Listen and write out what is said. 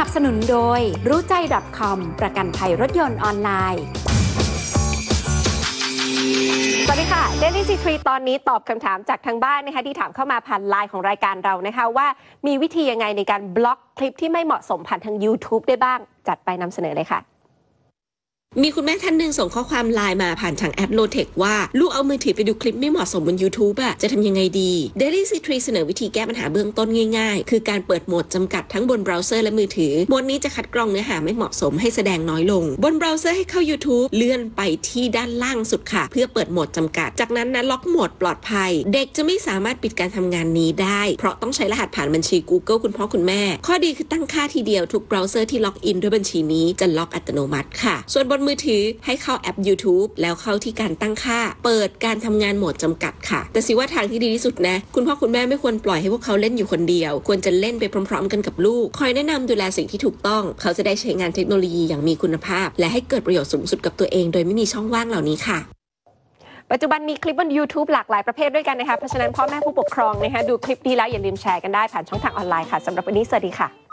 นับสนุนโดยรู้ใจ .com ประกันภัยรถยนต์ออนไลน์ สวัสดีค่ะ Daily c ีตอนนี้ตอบคำถามจากทางบ้านนะคะที่ถามเข้ามาผ่านไลน์ของรายการเรานะคะว่ามีวิธียังไงในการบล็อกคลิปที่ไม่เหมาะสมผ่านทาง YouTube ได้บ้าง จัดไปนำเสนอเลยค่ะ มีคุณแม่ท่านหนึ่งส่งข้อความไลน์มาผ่านทางแอปโลเทคว่า ลูกเอามือถือไปดูคลิปไม่เหมาะสมบน YouTube อะจะทำยังไงดี Daily c ีเสนอวิธีแก้ปัญหาเบื้องต้นง่ายๆ คือการเปิดโหมดจำกัดทั้งบนเบราว์เซอร์และมือถือโหมดนี้จะคัดกรองเนื้อหาไม่เหมาะสมให้แสดงน้อยลง บนเบราว์เซอร์ให้เข้า YouTube เลื่อนไปที่ด้านล่างสุดค่ะ เพื่อเปิดโหมดจำกัด จากนั้นนะล็อกโหมดปลอดภัย เด็กจะไม่สามารถปิดการทำงานนี้ได้ เพราะต้องใช้รหัสผ่านบัญชี Google คุณพ่อคุณแม่ ข้อดีคือตั้งค่าทีเดียวทุกเบราว์เซอร์ที่ล็อกอินด้วยบัญชีนี้จะล็อกอัตโนมัติค่ะ ส่วนบนมือถือให้เข้าแอป YouTube แล้วเข้าที่การตั้งค่า เปิดการทำงานโหมดจำกัดค่ะ แต่สิว่าทางที่ดีที่สุดนะ คุณพ่อคุณแม่ไม่ควรปล่อยให้พวกเขาเล่นอยู่คนเดียว ควรจะเล่นไปพร้อม ๆ กันกับลูก คอยแนะนำดูแลสิ่งที่ถูกต้อง เขาจะได้ใช้งานเทคโนโลยีอย่างมีคุณภาพ และให้เกิดประโยชน์สูงสุดกับตัวเอง โดยไม่มีช่องว่างเหล่านี้ค่ะปัจจุบันมีคลิปบน YouTube หลากหลายประเภทด้วยกันนะคะ เพราะฉะนั้นพ่อแม่ผู้ปกครองนะคะดูคลิปดีแล้วอย่าลืมแชร์กันได้ผ่านช่องทางออนไลน์ค่ะสำหรับวันนี้สวัสดีค่ะ